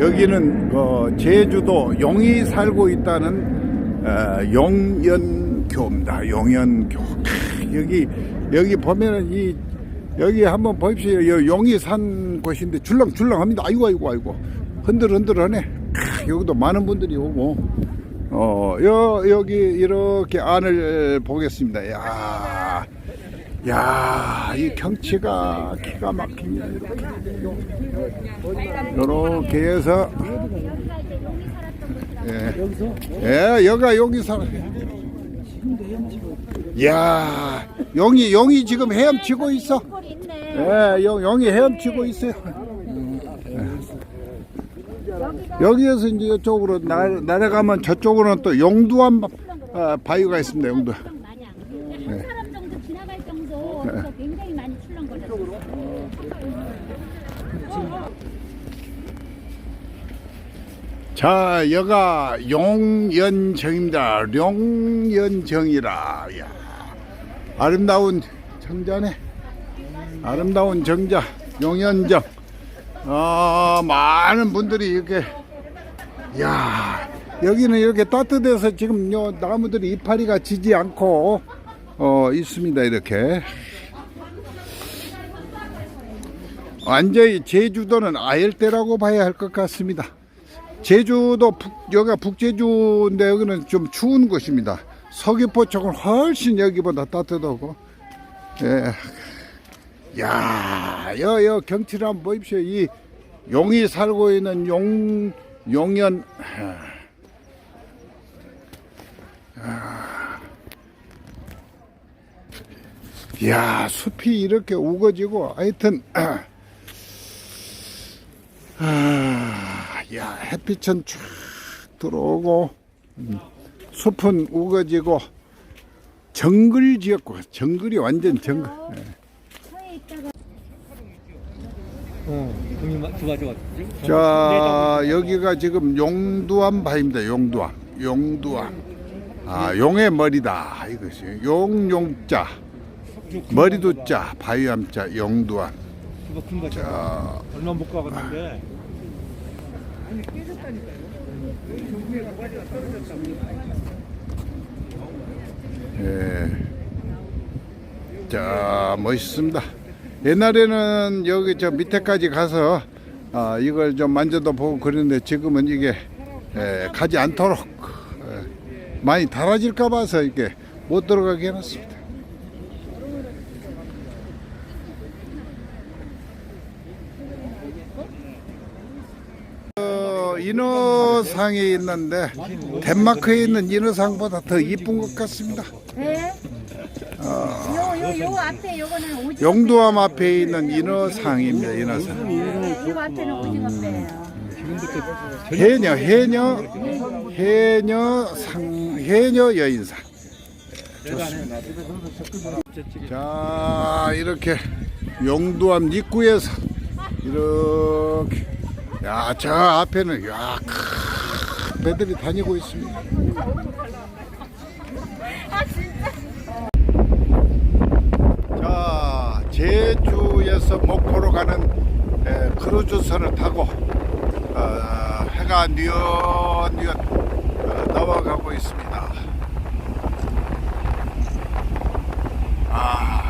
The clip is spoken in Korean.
여기는 어, 제주도 용이 살고 있다는 어, 용연교입니다. 용연교. 크, 여기 여기 보면은 이 여기 한번 보십시오. 여- 용이 산 곳인데 줄렁줄렁합니다. 아이고 아이고 아이고 흔들흔들하네. 크, 여기도 많은 분들이 오고 어, 여, 여기 이렇게 안을 보겠습니다. 야, 야, 이 경치가 기가 막힙니다. 이렇게. 요렇게 해서, 예, 예, 여가 여기 살아. 야, 용이, 용이 지금 헤엄치고 있어. 예, 용, 용이 헤엄치고 있어요. 여기에서 이제 이쪽으로 나, 내려가면 저쪽으로는 또 용두암 아, 바위가 있습니다. 용두암. 많이 안 그래요. 한 사람 정도 지나갈 정도 그래서 굉장히 많이 출렁거렸어요. 자, 여가 용연정입니다. 용연정이라. 야, 아름다운 정자네. 아름다운 정자, 용연정. 어, 많은 분들이 이렇게, 야, 여기는 이렇게 따뜻해서 지금 요 나무들이 이파리가 지지 않고, 어, 있습니다. 이렇게. 완전히 제주도는 아열대라고 봐야 할 것 같습니다. 제주도 북, 여기가 북제주인데 여기는 좀 추운 곳입니다. 서귀포 쪽은 훨씬 여기보다 따뜻하고, 예. 야, 여, 여 경치를 한번 보십시오. 이 용이 살고 있는 용, 용연, 야, 숲이 이렇게 우거지고, 하여튼, 아, 야, 햇빛은 쫙 들어오고, 음, 숲은 우거지고, 정글 지었고, 정글이 완전 정글. 예. 자, 여기가 지금 용두암 바입니다. 용두암. 용두암. 아, 용의 머리다. 이것이. 용용자. 머리도 자. 바위암자. 용두암. 자, 얼마 못 가봤는데. 예. 자, 멋있습니다. 옛날에는 여기 저 밑에까지 가서 아, 이걸 좀 만져도 보고 그랬는데 지금은 이게 예, 가지 않도록 예, 많이 달아질까 봐서 이렇게 못 들어가게 해놨습니다. 어, 인어상이 있는데 덴마크에 있는 인어상보다 더 이쁜 것 같습니다. 네. 요, 요, 요 앞에 요거는 오징어. 용두암 앞에 있는 인어상입니다. 인어상. 네, 요 앞에는 오징어 배예요. 해녀, 해녀, 해녀 상, 해녀 여인상. 자, 이렇게 용두암 입구에서 이렇게, 야, 저 앞에는 야, 큰 배들이 다니고 있습니다. 아, 진짜. 자, 제주에서 목포로 가는 에, 크루즈선을 타고 어, 해가 뉘엿뉘엿 어, 넘어가고 있습니다. 아.